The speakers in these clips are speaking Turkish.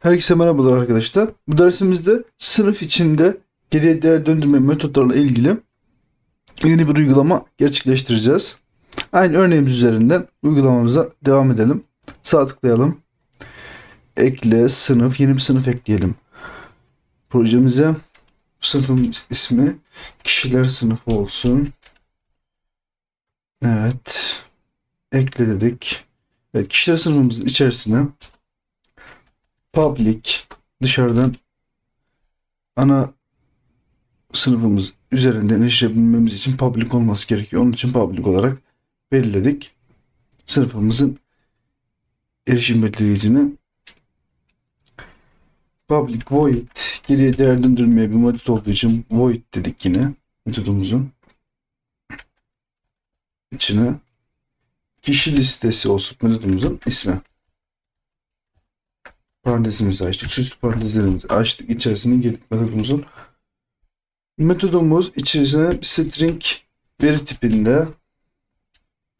Herkese merhabalar arkadaşlar. Bu dersimizde sınıf içinde geriye değer döndürme metotlarıyla ilgili yeni bir uygulama gerçekleştireceğiz. Aynı örneğimiz üzerinden uygulamamıza devam edelim. Sağ tıklayalım. Ekle sınıf, yeni bir sınıf ekleyelim. Projemize bu sınıfın ismi kişiler sınıfı olsun. Evet. Ekle dedik. Evet, kişiler sınıfımızın içerisine public dışarıdan ana sınıfımız üzerinden erişebilmemiz için public olması gerekiyor. Onun için public olarak belirledik. Sınıfımızın erişim belirleyicini public void geriye değer döndürmeye bir metot olduğu için void dedik yine metodumuzun içine kişi listesi olsun metodumuzun ismi parantezimizi açtık. Süslü parantezlerimizi açtık. İçerisine girdik metodumuzun. Metodumuz içerisine bir string veri tipinde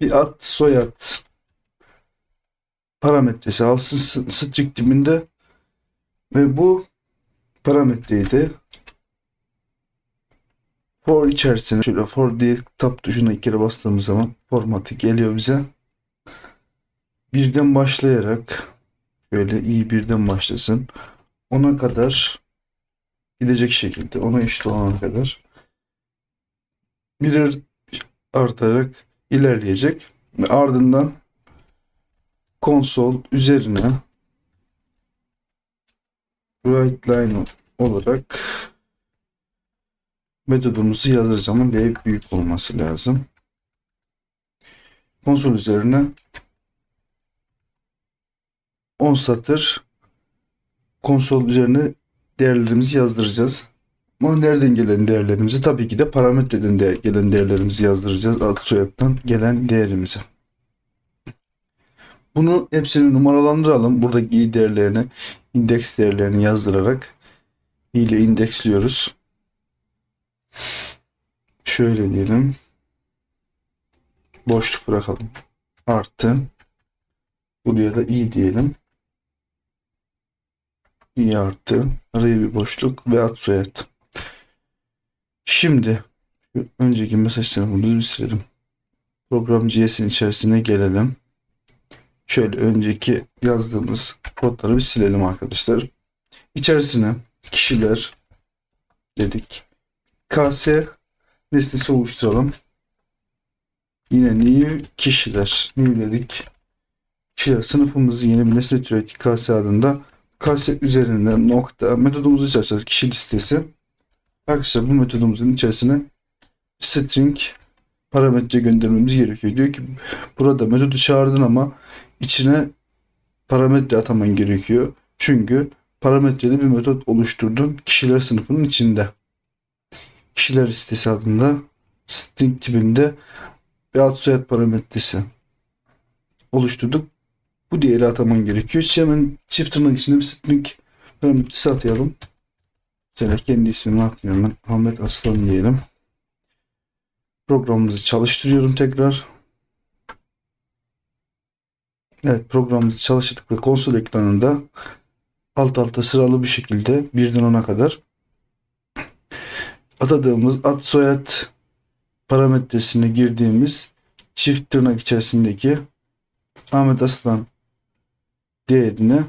bir ad soyad parametresi alsın string tipinde ve bu parametreyi de for içerisine şöyle for diye tab tuşuna iki kere bastığımız zaman formatı geliyor bize. Birden başlayarak Şöyle iyi birden başlasın. Ona kadar gidecek şekilde ona eşit olana kadar birer artarak ilerleyecek. Ardından konsol üzerine write line olarak metodumuzu yazdığımız zaman L büyük olması lazım. Konsol üzerine 10 satır konsol üzerine değerlerimizi yazdıracağız. Ama nereden gelen değerlerimizi? Tabii ki de parametreden de gelen değerlerimizi yazdıracağız. Ad soyaddan gelen değerimizi. Bunu hepsini numaralandıralım. Buradaki değerlerini, indeks değerlerini yazdırarak ile indeksliyoruz. Şöyle diyelim. Boşluk bırakalım. Artı. Buraya da i diyelim i artı araya bir boşluk ve ad soyad. Şimdi önceki mesaj sınıfımızı bir silelim. Program JS'in içerisine gelelim. Şöyle önceki yazdığımız kodları bir silelim arkadaşlar. İçerisine kişiler dedik. KS nesnesi oluşturalım. Yine new kişiler. New dedik. Kişiler sınıfımızı yeni bir nesne türettik KS adında kaset üzerinden nokta metodumuzu içerisinde kişi listesi. Arkadaşlar bu metodumuzun içerisine string parametre göndermemiz gerekiyor. Diyor ki burada metodu çağırdın ama içine parametre ataman gerekiyor. Çünkü parametreli bir metot oluşturdun kişiler sınıfının içinde. Kişiler listesi adında string tipinde bir ad soyad parametresi oluşturduk. Bu değeri ataman gerekiyor. Şimdi hemen çift tırnak içinde bir string parametresi atayalım. Mesela kendi ismimi atayım ben. Ahmet Aslan diyelim. Programımızı çalıştırıyorum tekrar. Evet programımızı çalıştırdık ve konsol ekranında alt alta sıralı bir şekilde birden ona kadar atadığımız ad soyad parametresine girdiğimiz çift tırnak içerisindeki Ahmet Aslan değerini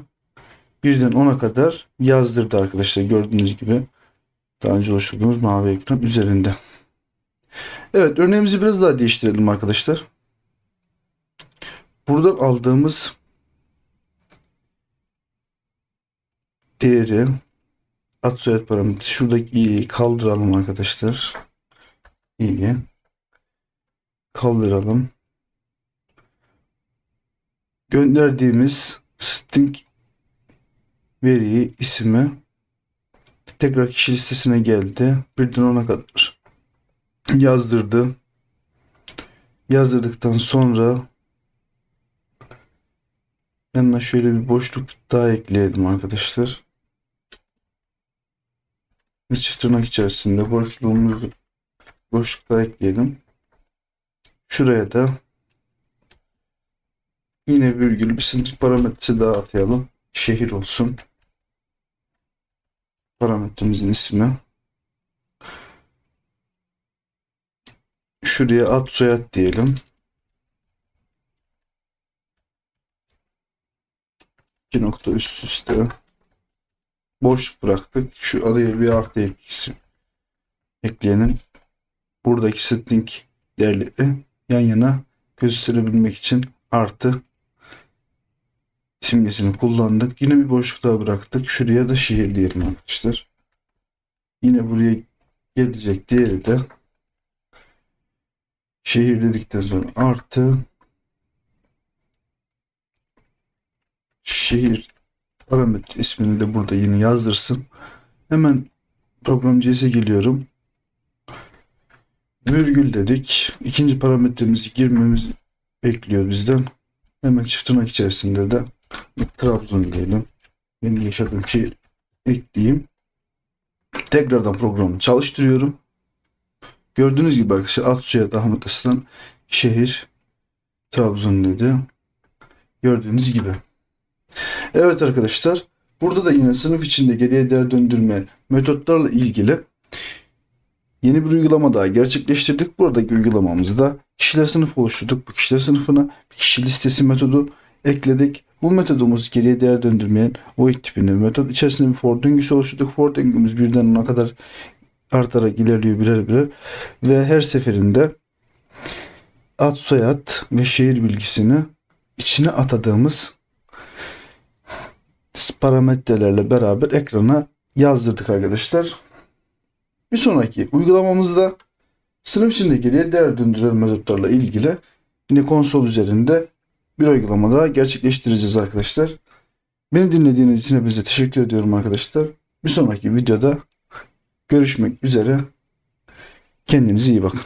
birden 10'a kadar yazdırdı arkadaşlar. Gördüğünüz gibi daha önce oluşturduğumuz mavi ekran üzerinde. Evet örneğimizi biraz daha değiştirelim arkadaşlar. Buradan aldığımız değeri ad soyad parametresi şuradaki i'yi kaldıralım arkadaşlar. i'yi kaldıralım. Gönderdiğimiz string veriyi ismi tekrar kişi listesine geldi. Birden ona kadar yazdırdı. Yazdırdıktan sonra yanına şöyle bir boşluk daha ekleyelim arkadaşlar. Çift tırnak içerisinde boşluğumuzu boşluk daha ekleyelim. Şuraya da Yine virgül bir sınıf parametresi daha atayalım. Şehir olsun. parametremizin ismi. Şuraya ad soyad diyelim. İki nokta üst üste boşluk bıraktık. Şu araya bir artı etkisi ekleyelim. Buradaki string değerleri yan yana gösterebilmek için artı simgesini kullandık. Yine bir boşluk daha bıraktık. Şuraya da şehir diyelim arkadaşlar. Yine buraya gelecek diğeri de şehir dedikten sonra artı şehir parametre ismini de burada yine yazdırsın. Hemen program CS'e geliyorum. Virgül dedik. İkinci parametremizi girmemiz bekliyor bizden. Hemen çift tırnak içerisinde de Trabzon diyelim. Benim yaşadığım şehir ekleyeyim. Tekrardan programı çalıştırıyorum. Gördüğünüz gibi arkadaşlar alt soyad Ahmet Aslan şehir Trabzon dedi. Gördüğünüz gibi. Evet arkadaşlar. Burada da yine sınıf içinde geriye değer döndürme metotlarla ilgili yeni bir uygulama daha gerçekleştirdik. Buradaki uygulamamızda kişiler sınıfı oluşturduk. Bu kişiler sınıfına bir kişi listesi metodu ekledik. Bu metodumuz geriye değer döndürmeyen void tipinde metot. İçerisinde bir for döngüsü oluşturduk. For döngümüz birden ona kadar artarak ilerliyor birer birer. Ve her seferinde ad soyad ve şehir bilgisini içine atadığımız parametrelerle beraber ekrana yazdırdık arkadaşlar. Bir sonraki uygulamamızda sınıf içinde geriye değer döndüren metotlarla ilgili yine konsol üzerinde bir uygulama daha gerçekleştireceğiz arkadaşlar. Beni dinlediğiniz için hepinize teşekkür ediyorum arkadaşlar. Bir sonraki videoda görüşmek üzere. Kendinize iyi bakın.